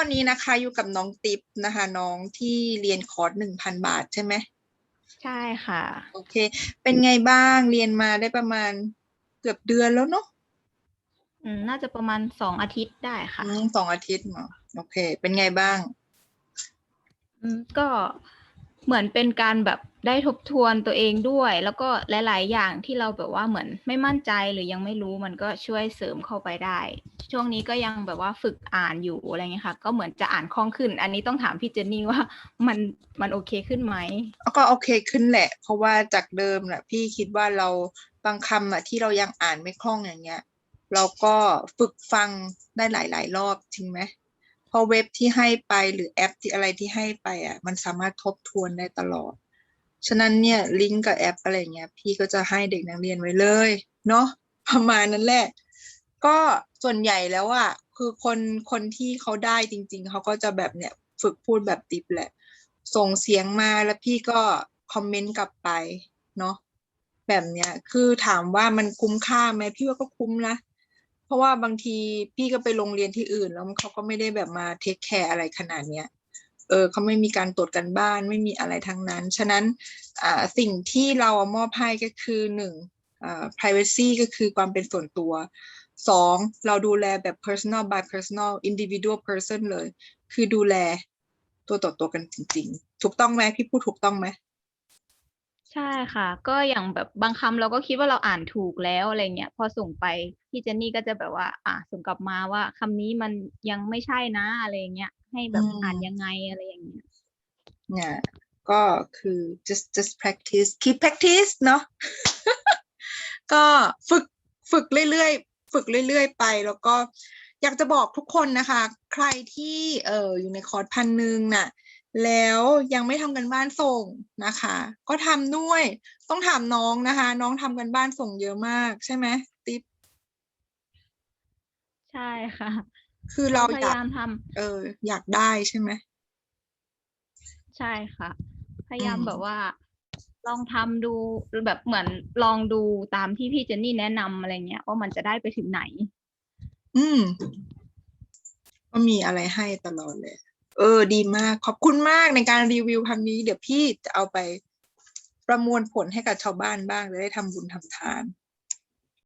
อนนี้นะคะอยู่กับน้องติ๊บนะคะ น้องที่เรียนคอร์สหนึ่งพันบาทใช่ไหมใช่ค่ะ โอเค เป็นไงบ้างเรียนมาได้ประมาณเกือบเดือนแล้วเนาะอืมน่าจะประมาณสองอาทิตย์ได้ค่ะ อืมสองอาทิตย์เนาะโอเค เป็นไงบ้าง อืมก็ เหมือนเป็นการแบบได้ทบทวนตัวเองด้วย แล้วก็หลาย ๆ อย่างที่เราแบบว่าเหมือนไม่มั่นใจหรือยังไม่รู้มันก็ช่วยเสริมเข้าไปได้ ช่วงนี้ก็ยังแบบว่าฝึกอ่านอยู่อะไรเงี้ยค่ะ ก็เหมือนจะอ่านคล่องขึ้น อันนี้ต้องถามพี่เจนนี่ว่ามันมันโอเคขึ้นไหมก็โอเคขึ้นแหละ เพราะว่าจากเดิมน่ะพี่คิดว่าเราบางคำอะที่เรายังอ่านไม่คล่องอย่างเงี้ย เราก็ฝึกฟังได้หลาย ๆ รอบจริงไหม เพราะเว็บที่ให้ไปหรือแอปที่อะไรที่ให้ไปอะ มันสามารถทบทวนได้ตลอด ฉะนั้นเนี่ยลิงก์กับแอปอะไรเงี้ย พี่ก็จะให้เด็กนักเรียนไว้เลย เนาะประมาณนั้นแหละ ก็ส่วนใหญ่แล้วอะคือคนคนที่เขาได้จริง ๆเขาก็จะแบบเนี่ยฝึกพูดแบบติปแหละ ส่งเสียงมาแล้วพี่ก็คอมเมนต์กลับไปเนาะแบบเนี้ยคือถามว่ามันคุ้มค่าไหมพี่ว่าก็คุ้มนะ เพราะว่าบางทีพี่ก็ไปโรงเรียนที่อื่น แล้วเขาก็ไม่ได้แบบมาเทคแคร์อะไรขนาดเนี้ยเออเขาไม่มีการตรวจกันบ้านไม่มีอะไรทั้งนั้น ฉะนั้นอ่าสิ่งที่เรามอบให้ก็คือหนึ่งอ่า privacy ก็คือความเป็นส่วนตัวสองเราดูแลแบบ personal by personal individual person เลย คือดูแลตัวต่อตัวกันจริง ๆ ถูกต้องไหมพี่พูดถูกต้องไหม ใช่ค่ะ ก็อย่างแบบบางคำเราก็คิดว่าเราอ่านถูกแล้ว อะไรเงี้ย พอส่งไปพี่เจนนี่ก็จะแบบว่า อ่าส่งกลับมาว่าคำนี้มันยังไม่ใช่นะ อะไรเงี้ย ให้แบบอืมอ่านยังไงอะไรอย่างเงี้ย เนี่ยก็คือ just just practice keep practice เนาะ ก็ฝึกฝึกเรื่อยๆ ฝึกเรื่อยๆ ไป แล้วก็อยากจะบอกทุกคนนะคะ ใครที่เอออยู่ในคอร์สพันหนึ่งน่ะ แล้วยังไม่ทำกันบ้านส่งนะคะ ก็ทำด้วย ต้องถามน้องนะคะ น้องทำกันบ้านส่งเยอะมาก ใช่ไหมติ๊บใช่ค่ะ คือเราพอยายยากมทำเออ อยากได้ใช่ไหมใช่ค่ะ พยายามอืมแบบว่า ลองทำดูแบบเหมือนลองดูตามที่พี่เจนนี่แนะนำอะไรเงี้ยว่ามันจะได้ไปถึงไหน อืมก็มีอะไรให้ตลอดเลย เออ ดีมาก ขอบคุณมากในการรีวิวครั้งนี้ เดี๋ยวพี่จะเอาไปประมวลผลให้กับชาวบ้านบ้างจะได้ทำบุญทำทาน